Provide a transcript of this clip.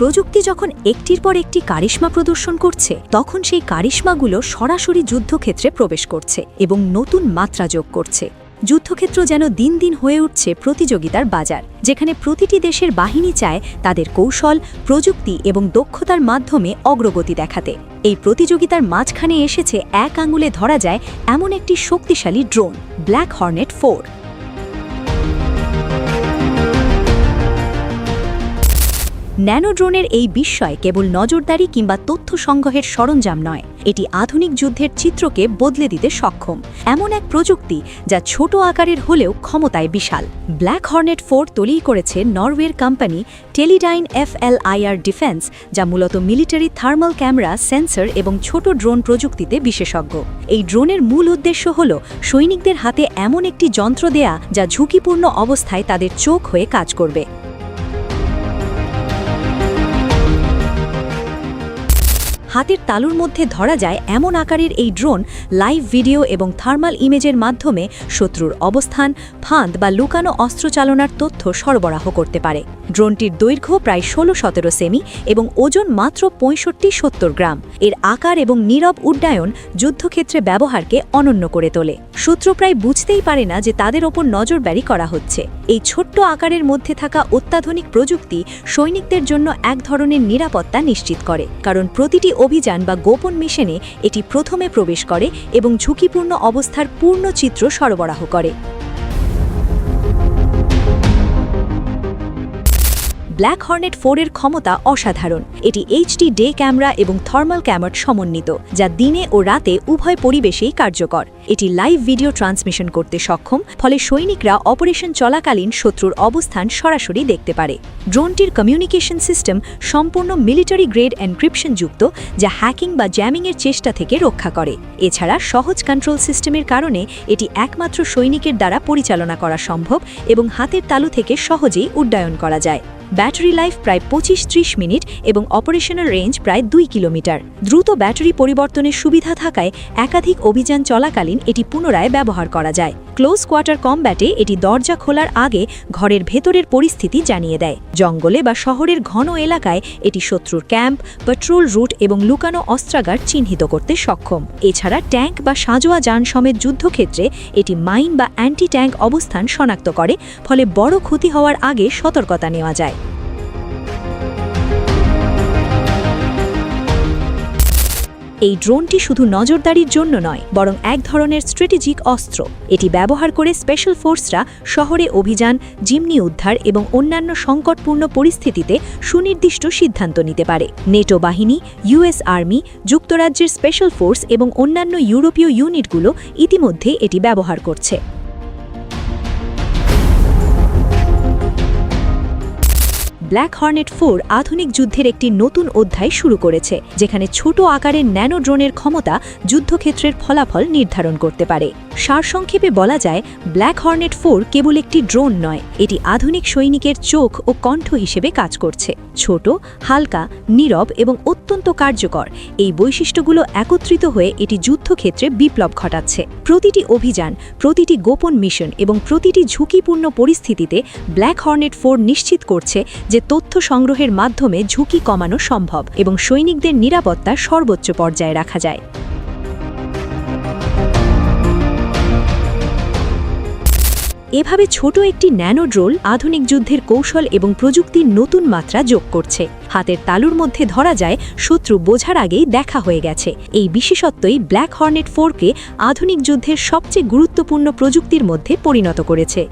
প্রযুক্তি যখন একটির পর একটি কারিশ্মা প্রদর্শন করছে, তখন সেই কারিশ্মাগুলো সরাসরি যুদ্ধক্ষেত্রে প্রবেশ করছে এবং নতুন মাত্রা যোগ করছে। যুদ্ধক্ষেত্র যেন দিন দিন হয়ে উঠছে প্রতিযোগিতার বাজার, যেখানে প্রতিটি দেশের বাহিনী চায় তাদের কৌশল, প্রযুক্তি এবং দক্ষতার মাধ্যমে অগ্রগতি দেখাতে। এই প্রতিযোগিতার মাঝখানে এসেছে এক আঙুলে ধরা যায় এমন একটি শক্তিশালী drone, black hornet four. Nano ড্রোনের এই বিস্ময় কেবল নজরদারি কিংবা তথ্য সংগ্রহের সরঞ্জাম নয়, এটি আধুনিক যুদ্ধের চিত্রকে বদলে দিতে সক্ষম। এমন এক প্রযুক্তি যা ছোট আকারের হলেও ক্ষমতায় বিশাল। ব্ল্যাক হর্নেট ফোর তৈরি করেছে নরওয়ের কোম্পানি টেলিডাইন এফএলআইআর ডিফেন্স যা মূলত মিলিটারি থার্মাল ক্যামেরা, সেন্সর এবং ছোট ড্রোন প্রযুক্তিতে বিশেষজ্ঞ। এই ড্রোনের মূল উদ্দেশ্য হল সৈনিকদের হাতে এমন একটি যন্ত্র দেয়া যা ঝুঁকিপূর্ণ অবস্থায় তাদের চোখ হয়ে কাজ করবে। হাতের তালুর মধ্যে ধরা যায় এমন আকারের এই ড্রোন, লাইভ ভিডিও এবং থার্মাল ইমেজের মাধ্যমে শত্রুর অবস্থান, ফাঁদ বা লুকানো অস্ত্র চালনার তথ্য সরবরাহ করতে পারে। ড্রোনটির দৈর্ঘ্য প্রায় ষোলো সতেরো সেমি এবং ওজন মাত্র পঁয়ষট্টি সত্তর গ্রাম। এর আকার এবং নীরব উড্ডয়ন যুদ্ধক্ষেত্রে ব্যবহারকে অনন্য করে তোলে। শত্রু প্রায় বুঝতেই পারে না যে তাদের ওপর নজরদারি করা হচ্ছে। এই ছোট্ট আকারের মধ্যে থাকা অত্যাধুনিক প্রযুক্তি সৈনিকদের জন্য এক ধরনের নিরাপত্তা নিশ্চিত করে, কারণ প্রতিটি অভিযান বা গোপন মিশনে এটি প্রথমে প্রবেশ করে এবং ঝুঁকিপূর্ণ অবস্থার পূর্ণ চিত্র সরবরাহ করে। ব্ল্যাক হর্নেট ফোরের ক্ষমতা অসাধারণ। এটি এইচডি ডে ক্যামেরা এবং থার্মাল ক্যামার সমন্বিত, যা দিনে ও রাতে উভয় পরিবেশেই কার্যকর। এটি লাইভ ভিডিও ট্রান্সমিশন করতে সক্ষম, ফলে সৈনিকরা অপারেশন চলাকালীন শত্রুর অবস্থান সরাসরি দেখতে পারে। ড্রোনটির কমিউনিকেশন সিস্টেম সম্পূর্ণ মিলিটারি গ্রেড এনক্রিপশন যুক্ত, যা হ্যাকিং বা জ্যামিংয়ের চেষ্টা থেকে রক্ষা করে। এছাড়া সহজ কন্ট্রোল সিস্টেমের কারণে এটি একমাত্র সৈনিকের দ্বারা পরিচালনা করা সম্ভব এবং হাতের তালু থেকে সহজেই উড্ডয়ন করা যায়। ব্যাটারি লাইফ প্রায় পঁচিশ ত্রিশ মিনিট এবং অপারেশনাল রেঞ্জ প্রায় দুই কিলোমিটার। দ্রুত ব্যাটারি পরিবর্তনের সুবিধা থাকায় একাধিক অভিযান চলাকালীন এটি পুনরায় ব্যবহার করা যায়। ক্লোজ কোয়ার্টার কমব্যাটে এটি দরজা খোলার আগে ঘরের ভেতরের পরিস্থিতি জানিয়ে দেয়। জঙ্গলে বা শহরের ঘন এলাকায় এটি শত্রুর ক্যাম্প পেট্রোল রুট এবং লুকানো অস্ত্রাগার চিহ্নিত করতে সক্ষম। এছাড়া ট্যাঙ্ক বা সাজোয়া যান সমেত যুদ্ধক্ষেত্রে এটি মাইন বা অ্যান্টি ট্যাঙ্ক অবস্থান শনাক্ত করে, ফলে বড় ক্ষতি হওয়ার আগে সতর্কতা নেওয়া যায়। এই ড্রোনটি শুধু নজরদারির জন্য নয়, বরং এক ধরনের স্ট্র্যাটেজিক অস্ত্র। এটি ব্যবহার করে স্পেশাল ফোর্সরা শহরে অভিযান জিমনি উদ্ধার এবং অন্যান্য সংকটপূর্ণ পরিস্থিতিতে সুনির্দিষ্ট সিদ্ধান্ত নিতে পারে। নেটো বাহিনী ইউএস আর্মি, যুক্তরাজ্যের স্পেশাল ফোর্স এবং অন্যান্য ইউরোপীয় ইউনিটগুলো ইতিমধ্যে এটি ব্যবহার করছে। ব্ল্যাক হর্নেট ফোর আধুনিক যুদ্ধের একটি নতুন অধ্যায় শুরু করেছে, যেখানে ছোট আকারের ন্যানো ড্রোনের ক্ষমতা যুদ্ধক্ষেত্রের ফলাফল নির্ধারণ করতে পারে। সারসংক্ষেপে বলা যায় ব্ল্যাক হর্নেট ফোর কেবল একটি ড্রোন নয়, এটি আধুনিক সৈনিকের চোখ ও কণ্ঠ হিসেবে কাজ করছে। ছোট, হালকা, নীরব এবং অত্যন্ত কার্যকর, এই বৈশিষ্ট্যগুলো একত্রিত হয়ে এটি যুদ্ধক্ষেত্রে বিপ্লব ঘটাচ্ছে। প্রতিটি অভিযান, প্রতিটি গোপন মিশন এবং প্রতিটি ঝুঁকিপূর্ণ পরিস্থিতিতে ব্ল্যাক হর্নেট ফোর নিশ্চিত করছে যে তথ্য সংগ্রহের মাধ্যমে ঝুঁকি কমানো সম্ভব এবং সৈনিকদের নিরাপত্তা সর্বোচ্চ পর্যায়ে রাখা যায়। এভাবে ছোট একটি ন্যানো ড্রোল আধুনিক যুদ্ধের কৌশল এবং প্রযুক্তির নতুন মাত্রা যোগ করছে। হাতের তালুর মধ্যে ধরা যায় শত্রু বোঝার আগেই দেখা হয়ে গেছে। এই বিশেষত্বই ব্ল্যাক হর্নেট ফোরকে আধুনিক যুদ্ধের সবচেয়ে গুরুত্বপূর্ণ প্রযুক্তির মধ্যে পরিণত করেছে।